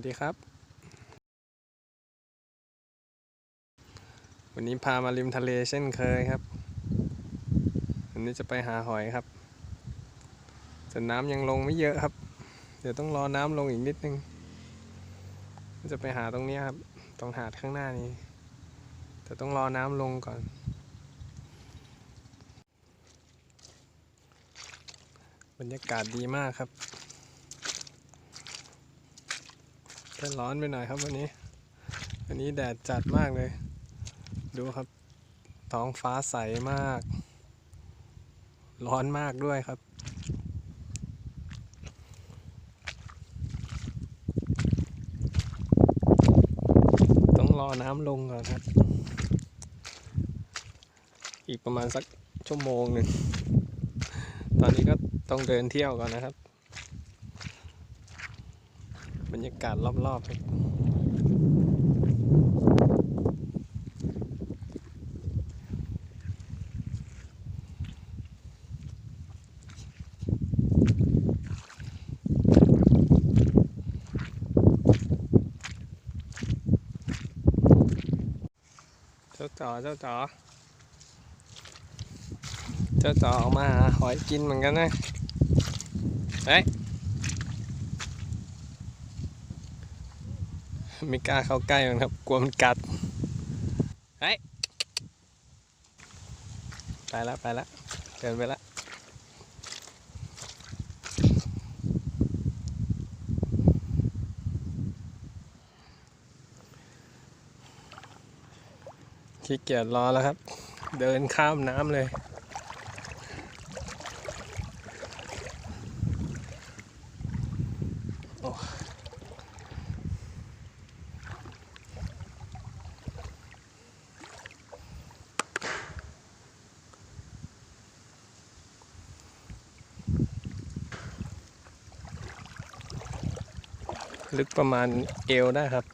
วัสดีครับ วันนี้พามาริมทะเลเช่นเคยครับ วันนี้จะไปหาหอยครับ แต่น้ำยังลงไม่เยอะครับ เดี๋ยวต้องรอน้ำลงอีกนิดนึง จะไปหาตรงนี้ครับ ตรงหาดข้างหน้านี้ แต่ต้องรอน้ำลงก่อน บรรยากาศดีมากครับ แค่ร้อนไปหน่อยครับวันนี้ วันนี้แดดจัดมากเลย ดูครับ ท้องฟ้าใสมาก ร้อนมากด้วยครับต้องรอน้ำลงก่อนครับ อีกประมาณสักชั่วโมงหนึ่ง ตอนนี้ก็ต้องเดินเที่ยวก่อนนะครับ รรยากาศรอบๆครับเจ้าจ๋อเจ้าจ๋อเจ้าจ๋อออกมาหาหอยกินเหมือนกันนะ เฮ้ย ไม่กล้าเข้าใกล้มันครับ กลัวมันกัดเฮ้ยไปแล้วไปแล้วเดินไปแล้วขี้เกียจรอแล้วครับ เดินข้ามน้ำเลย ลึกประมาณเอวได้ครับ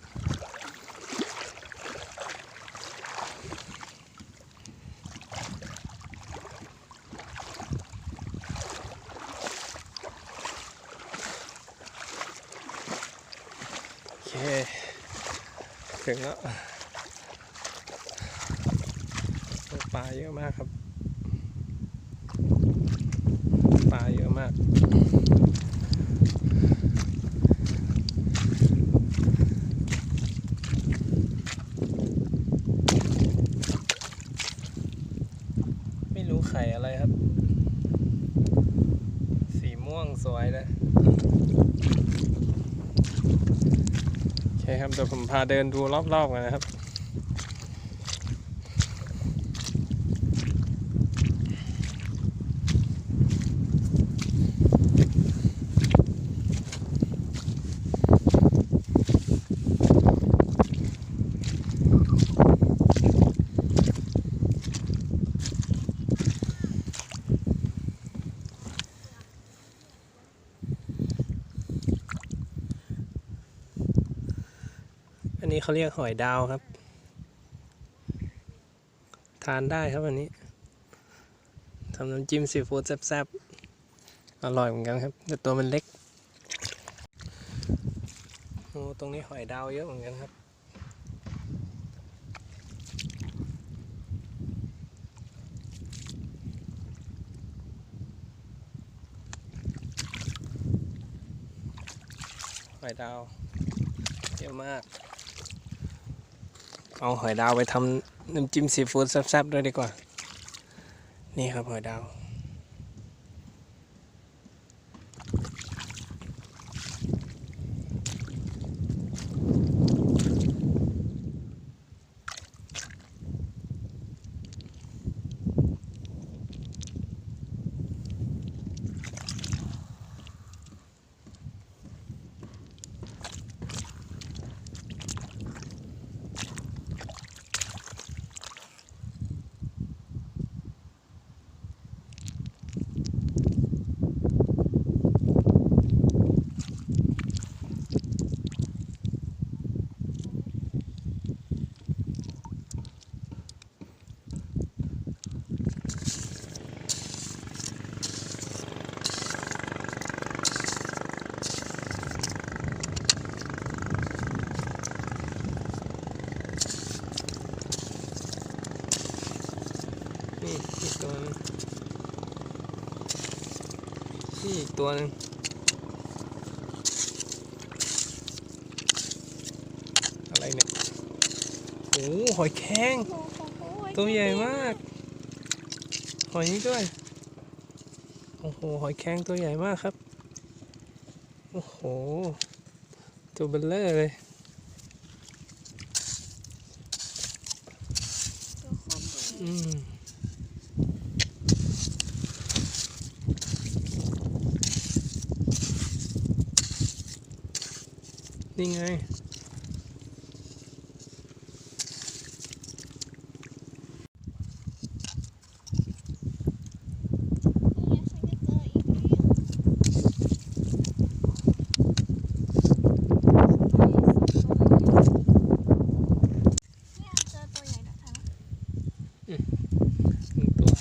โอเค ถึงแล้วปลาเยอะมากครับ ปลาเยอะมาก ไม่รู้ไข่อะไรครับ สีม่วงสวยเลยโอเคครับเดี๋ยวผมพาเดินดูรอบๆกันนะครับ อันนี้เขาเรียกหอยดาวครับ ทานได้ครับอันนี้ทำน้ำจิ้มซีฟู้ดแซ่บๆ อร่อยเหมือนกันครับ แต่ตัวมันเล็กโอ้ตรงนี้หอยดาวเยอะเหมือนกันครับ หอยดาวเยอะมาก เอาหอยดาวไปทำน้ำจิ้มซีฟู้ดแซ่บๆด้วยดีกว่า นี่ครับหอยดาว โนี่อีก ตัวหนึงนี่อีกตัวหนึงอะไรเนี่ยโอ้โหหอยแครงโอ้โหตัวใหญ่มาก หอยนี้ด้วย โอ้โห หอยแครงตัวใหญ่มากครับ โอ้โห ตัวเบลเลอร์เลยตัวโคตรใหญ่ อืม นี่ไง นี่ฉันจะเจออีกแล้วเนี่ยเจอตัวใหญ่แล้วทั้ง หนึ่งตัว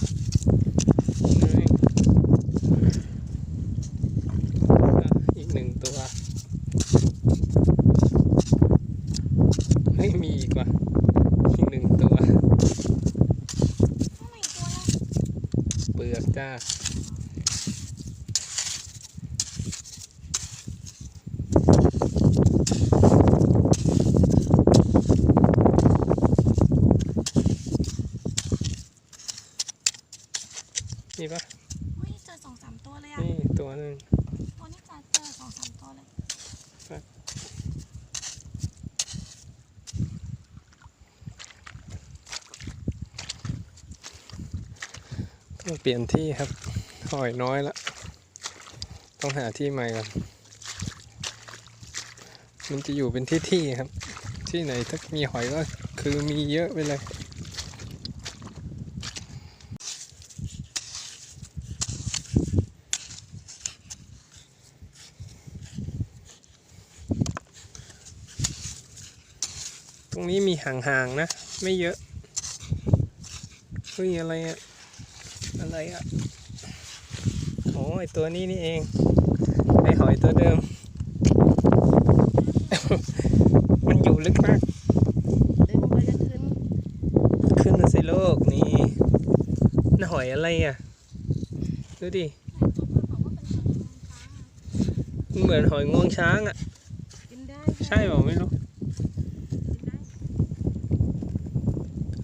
นี่อะอีกหนึ่งตัว เฮ้ย มีอีกว่ะ อีกหนึ่งตัว ทำไมอีกตัวละ เปลือก จ้า นี่ปะ เฮ้ยเจอสองสามตัวเลยอะ นี่ตัวหนึ่ง ตัวนี้จะเจอสองสามตัวเลย ต้อง เปลี่ยนที่ครับหอยน้อยละต้องหาที่ใหม่ก่อนมันจะอยู่เป็นที่ที่ๆครับ ที่ไหนถ้ามีหอยก็คือมีเยอะไปเลยตรงนี้มีห่างๆนะ ไม่เยอะเฮ้ยอะไรอะ อะไรอะโอ้ยตัวนี้นี่เองไอหอยตัวเดิม มันอยู่ลึกมากเดินไปจะขึ้นขึ้นมาสิโลกนี่น่าหอยอะไรอะ ดูดิตัวเพื่อนบอกว่าเป็นหอยนางรมฟ้ามันเหมือนหอยงวงช้างอะกินได้ใช่เปล่าไม่รู้กินได้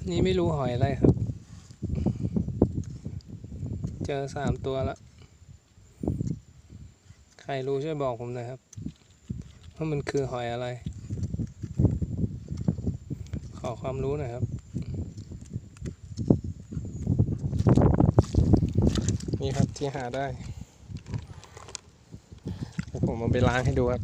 นี่ไม่รู้หอยอะไรครับเจอสามตัวละใครรู้ช่วยบอกผมหน่อยครับ ว่ามันคือหอยอะไร ขอความรู้หน่อยครับ นี่ครับที่หาได้ ผมเอาไปล้างให้ดูครับ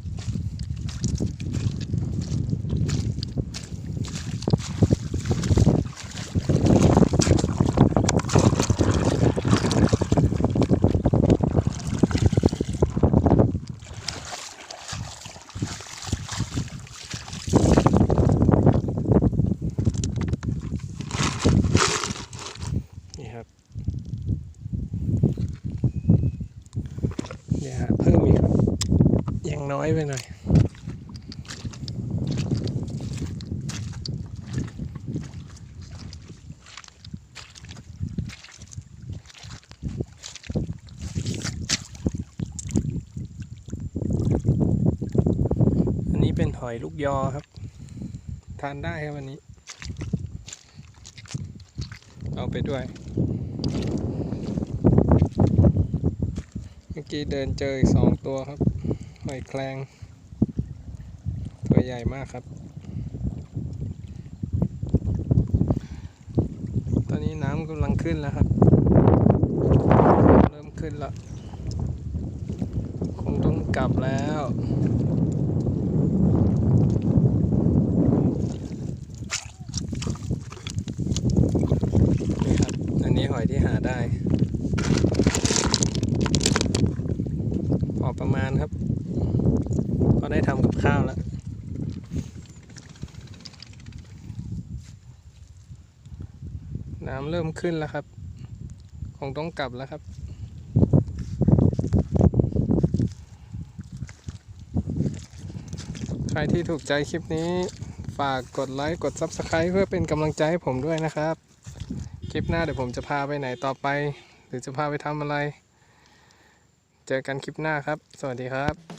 นี่ครับ เดี๋ยวหาเพิ่มอีกครับ ยัง น้อยไปหน่อยอันนี้เป็นหอยลูกยอครับ ทานได้ครับวันนี้ เอาไปด้วย เมื่อกี้เดินเจออีกสองตัวครับ หอยแครงตัวใหญ่มากครับ ตอนนี้น้ำกำลังขึ้นแล้วครับ เริ่มขึ้นแล้ว คงต้องกลับแล้ว นี่ครับ อันนี้หอยที่หาได้ พอประมาณครับ พอได้ทำกับ ข้าวแล้วน้ำเริ่มขึ้นแล้วครับ คงต้องกลับแล้วครับ ใครที่ถูกใจคลิปนี้ ฝากกดไลค์ กด Subscribe เพื่อเป็นกำลังใจให้ผมด้วยนะครับ คลิปหน้าเดี๋ยวผมจะพาไปไหนต่อไป หรือจะพาไปทำอะไร เจอกันคลิปหน้าครับ สวัสดีครับ